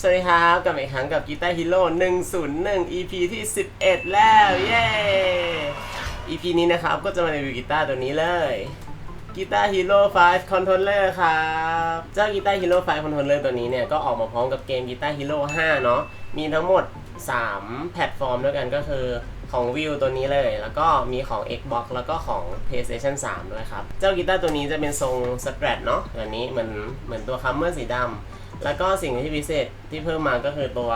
สวัสดีครับกลับมาอีกครั้งกับกีตาร์ฮีโร่101 EP ที่ 11 แล้ว เย้ EP นี้นะครับ ก็จะมารีวิวกีตาร์ตัวนี้เลยกีตาร์ฮีโร่5 Controller ครับ เจ้ากีตาร์ฮีโร่5 Controller ตัวนี้เนี่ย ก็ออกมาพร้อมกับเกมกีตาร์ฮีโร่5เนาะมีทั้งหมด 3 แพลตฟอร์มด้วยกันก็คือของ View ตัวนี้เลย แล้วก็มีของ Xbox แล้วก็ของ PlayStation 3 ด้วยครับ เจ้ากีตาร์ตัวนี้จะเป็นทรง Strat เนาะแบบนี้เหมือนเหมือนตัวคัมเมอร์สีดำ แล้วก็สิ่งที่พิเศษที่เพิ่มมาก็คือตัว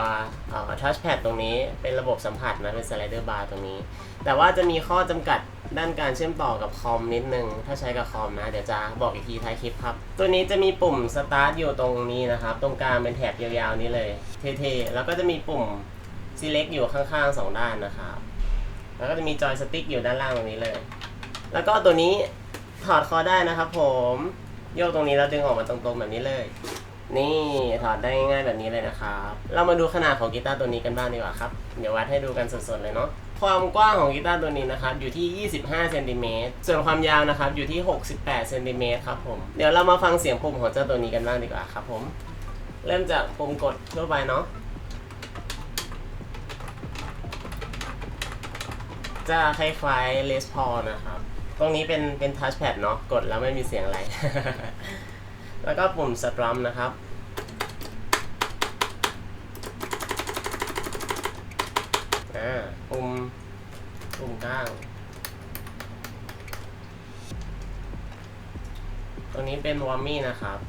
ทัชแพดตรงนี้เป็นระบบสัมผัสนะเป็นสไลเดอร์บาร์ตรงนี้ แต่ว่าจะมีข้อจำกัดด้านการเชื่อมต่อกับคอมนิดนึง ถ้าใช้กับคอมนะ เดี๋ยวจะบอกอีกทีท้ายคลิปครับ ตัวนี้จะมีปุ่มสตาร์ทอยู่ตรงนี้นะครับ ตรงกลางเป็นแถบยาวๆนี้เลย เท่ๆ แล้วก็จะมีปุ่ม select อยู่ข้างๆสองด้านนะครับ แล้วก็จะมีจอยสติ๊กอยู่ด้านล่างตรงนี้เลย แล้วก็ตัวนี้ถอดคอได้นะครับผม โยกตรงนี้แล้วดึงออกมาตรงๆแบบนี้เลย นี่ถอดได้ง่ายแบบนี้เลยนะครับ เรามาดูขนาดของกีตาร์ตัวนี้กันบ้างดีกว่าครับ เดี๋ยววัดให้ดูกันสดๆเลยเนาะ ความกว้างของกีตาร์ตัวนี้นะครับอยู่ที่ 25เซนติเมตร ส่วนความยาวนะครับอยู่ที่ 68เซนติเมตรครับผม เดี๋ยวเรามาฟังเสียงปุ่มของเจ้าตัวนี้กันบ้างดีกว่าครับผม เริ่มจากปุ่มกดทั่วไปเนาะ จะคล้ายๆ Les Paul นะครับ ตรงนี้เป็นเป็นทัชแพดเนาะ กดแล้วไม่มีเสียงอะไร แล้วก็ปุ่มสตรัมนะครับ อ่า ปุ่ม ปุ่มกลาง ตรงนี้เป็นวอร์มี่นะครับ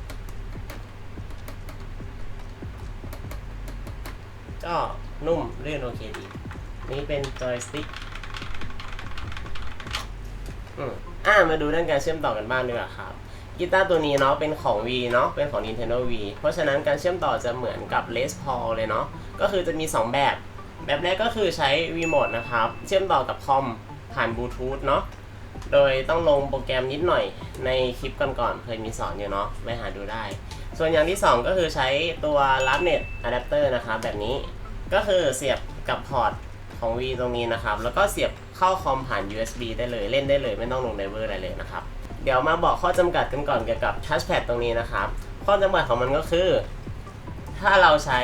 ก็นุ่มเลื่อนโอเคดี นี่เป็นจอยสติ๊กอืมอ่า มาดูเรื่องการเชื่อมต่อกันบ้างดีกว่าครับ กีตาร์ตัวนี้เนาะเป็นของ V เนาะเป็นของ Nintendo V เพราะฉะนั้นการเชื่อมต่อจะเหมือนกับ Les Paul เลยเนาะก็คือจะมี 2 แบบ แบบแรกก็คือใช้ Remote นะครับ เชื่อมต่อกับคอมผ่านบลูทูธเนาะโดยต้องลงโปรแกรมนิดหน่อยในคลิปก่อนๆเคยมีสอนอยู่เนาะไปหาดูได้ ส่วนอย่างที่ 2 ก็คือใช้ตัว Labnet Adapter นะครับแบบนี้ก็คือเสียบกับพอร์ตของ V ตรงนี้นะครับ แล้วก็เสียบเข้าคอมผ่าน USB ได้เลยเล่นได้เลยไม่ต้องลงไดเวอร์อะไรเลยนะครับ เดี๋ยวมาบอกข้อจำกัดกันก่อนเกี่ยวกับทัชแพดตรงนี้นะครับ ข้อจำกัดของมันก็คือ ถ้าเราใช้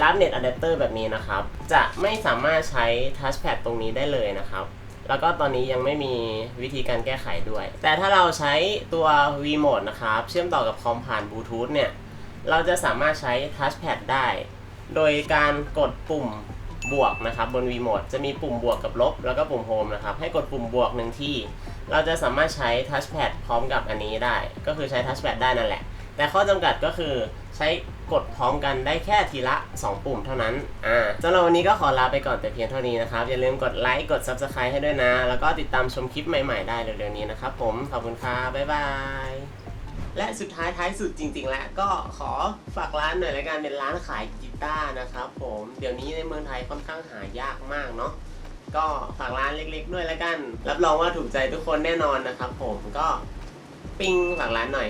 Labnet Adapter แบบนี้นะครับ จะไม่สามารถใช้ทัชแพดตรงนี้ได้เลยนะครับ แล้วก็ตอนนี้ยังไม่มีวิธีการแก้ไขด้วย แต่ถ้าเราใช้ตัว V Mode นะครับ เชื่อมต่อกับคอมผ่านบลูทูธเนี่ย เราจะสามารถใช้ทัชแพดได้ โดยการกดปุ่ม บวกนะครับบน V Mode จะมีปุ่มบวกกับลบ แล้วก็ปุ่มโฮมนะครับให้กดปุ่มบวกหนึ่งที่ เราจะสามารถใช้ทัชแพดพร้อมกับอันนี้ได้ ก็คือใช้ทัชแพดได้นั่นแหละ แต่ข้อจำกัดก็คือใช้กดพร้อมกันได้แค่ทีละ 2 ปุ่มเท่านั้น อ่าสำหรับวันนี้ก็ขอลาไปก่อนแต่เพียงเท่านี้นะครับ อย่าลืมกดไลค์กด Subscribe ให้ด้วยนะ แล้วก็ติดตามชมคลิปใหม่ๆได้เร็วๆนี้นะครับผม ขอบคุณครับบ๊ายบาย และสุดท้ายท้ายสุดจริงๆ แล้วก็ขอฝากร้านหน่อยละกันเป็นร้านขายกีตาร์นะครับผมเดี๋ยวนี้ในเมืองไทยค่อนข้างหายากมากเนาะก็ฝากร้านเล็กๆ ด้วยละกัน รับรองว่าถูกใจทุกคนแน่นอนนะครับผมก็ปิ้งฝากร้านหน่อย